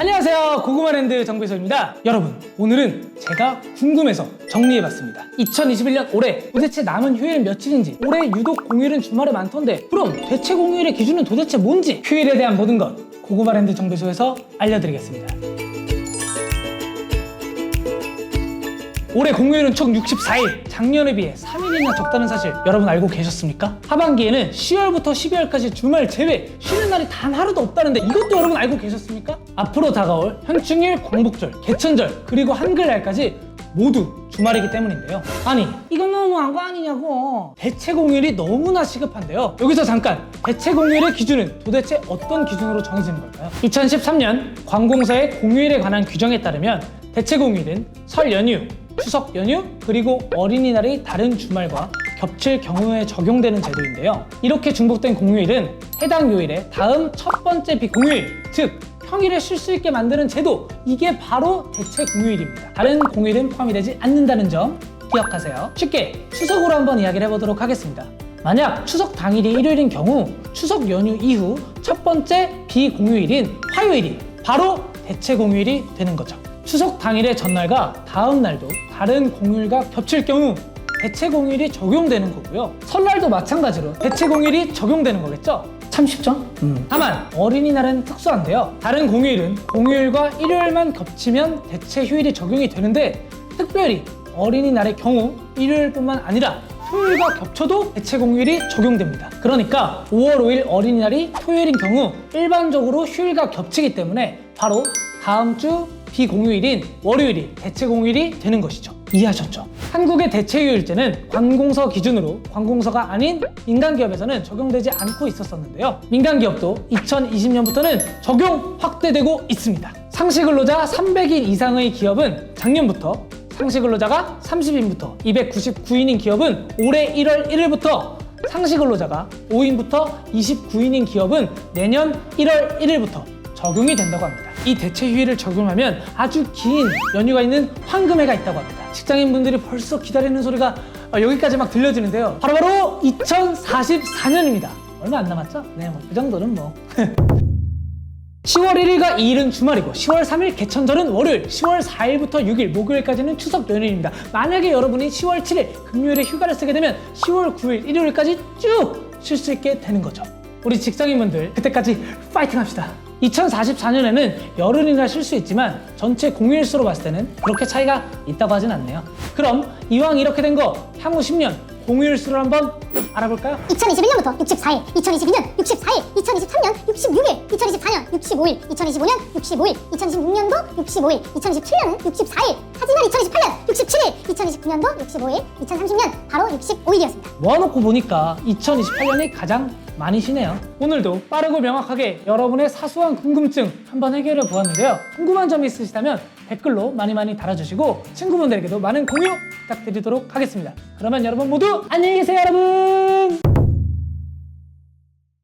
안녕하세요. 고구마랜드 정배소입니다. 여러분 오늘은 제가 궁금해서 정리해봤습니다. 2021년 올해 도대체 남은 휴일 며칠인지 올해 유독 공휴일은 주말에 많던데 그럼 대체 공휴일의 기준은 도대체 뭔지? 휴일에 대한 모든 것 고구마랜드 정배소에서 알려드리겠습니다 올해 공휴일은 총 64일, 작년에 비해 3일이나 적다는 사실 여러분 알고 계셨습니까? 하반기에는 10월부터 12월까지 주말 제외 쉬는 날이 단 하루도 없다는데 이것도 여러분 알고 계셨습니까? 앞으로 다가올 현충일, 광복절, 개천절, 그리고 한글날까지 모두 주말이기 때문인데요. 아니, 이건 너무한 거 아니냐고. 대체 공휴일이 너무나 시급한데요. 여기서 잠깐, 대체 공휴일의 기준은 도대체 어떤 기준으로 정해지는 걸까요? 2013년 관공서의 공휴일에 관한 규정에 따르면 대체 공휴일은 설 연휴, 추석 연휴 그리고 어린이날이 다른 주말과 겹칠 경우에 적용되는 제도인데요. 이렇게 중복된 공휴일은 해당 요일의 다음 첫 번째 비공휴일, 즉 평일에 쉴 수 있게 만드는 제도 이게 바로 대체 공휴일입니다. 다른 공휴일은 포함이 되지 않는다는 점 기억하세요. 쉽게 추석으로 한번 이야기를 해보도록 하겠습니다. 만약 추석 당일이 일요일인 경우 추석 연휴 이후 첫 번째 비공휴일인 화요일이 바로 대체 공휴일이 되는 거죠. 추석 당일의 전날과 다음 날도 다른 공휴일과 겹칠 경우 대체 공휴일이 적용되는 거고요. 설날도 마찬가지로 대체 공휴일이 적용되는 거겠죠? 참 쉽죠? 다만 어린이날은 특수한데요. 다른 공휴일은 공휴일과 일요일만 겹치면 대체 휴일이 적용이 되는데 특별히 어린이날의 경우 일요일뿐만 아니라 토요일과 겹쳐도 대체 공휴일이 적용됩니다. 그러니까 5월 5일 어린이날이 토요일인 경우 일반적으로 휴일과 겹치기 때문에 바로 다음 주 비공휴일인 월요일이 대체 공휴일이 되는 것이죠. 이해하셨죠? 한국의 대체 휴일제는 관공서 기준으로 관공서가 아닌 민간 기업에서는 적용되지 않고 있었었는데요. 민간 기업도 2020년부터는 적용 확대되고 있습니다. 상시 근로자 300인 이상의 기업은 작년부터 상시 근로자가 30인부터 299인인 기업은 올해 1월 1일부터 상시 근로자가 5인부터 29인인 기업은 내년 1월 1일부터 적용이 된다고 합니다. 이 대체 휴일을 적용하면 아주 긴 연휴가 있는 황금해가 있다고 합니다. 직장인분들이 벌써 기다리는 소리가 어, 여기까지 막 들려지는데요. 바로 바로 2044년입니다. 얼마 안 남았죠? 네, 뭐 그 정도는 뭐. 10월 1일과 2일은 주말이고 10월 3일 개천절은 월요일, 10월 4일부터 6일 목요일까지는 추석 연휴입니다. 만약에 여러분이 10월 7일 금요일에 휴가를 쓰게 되면 10월 9일 일요일까지 쭉 쉴 수 있게 되는 거죠. 우리 직장인분들 그때까지 파이팅 합시다. 2044년에는 열흘이나 쉴 수 있지만 전체 공휴일 수로 봤을 때는 그렇게 차이가 있다고 하진 않네요. 그럼 이왕 이렇게 된 거 향후 10년 공휴일 수를 한번 알아볼까요? 2021년부터 64일, 2022년 64일, 2023년 66일, 2024년 65일, 2025년 65일, 2026년도 65일, 2027년은 64일, 하지만 2028년 67일, 2029년도 65일, 2030년 바로 65일이었습니다. 모아놓고 보니까 2028년이 가장 많이 쉬네요. 오늘도 빠르고 명확하게 여러분의 사소한 궁금증 한번 해결해 보았는데요. 궁금한 점이 있으시다면 댓글로 많이 많이 달아주시고 친구분들에게도 많은 공유 부탁드리도록 하겠습니다. 그러면 여러분 모두 안녕히 계세요, 여러분!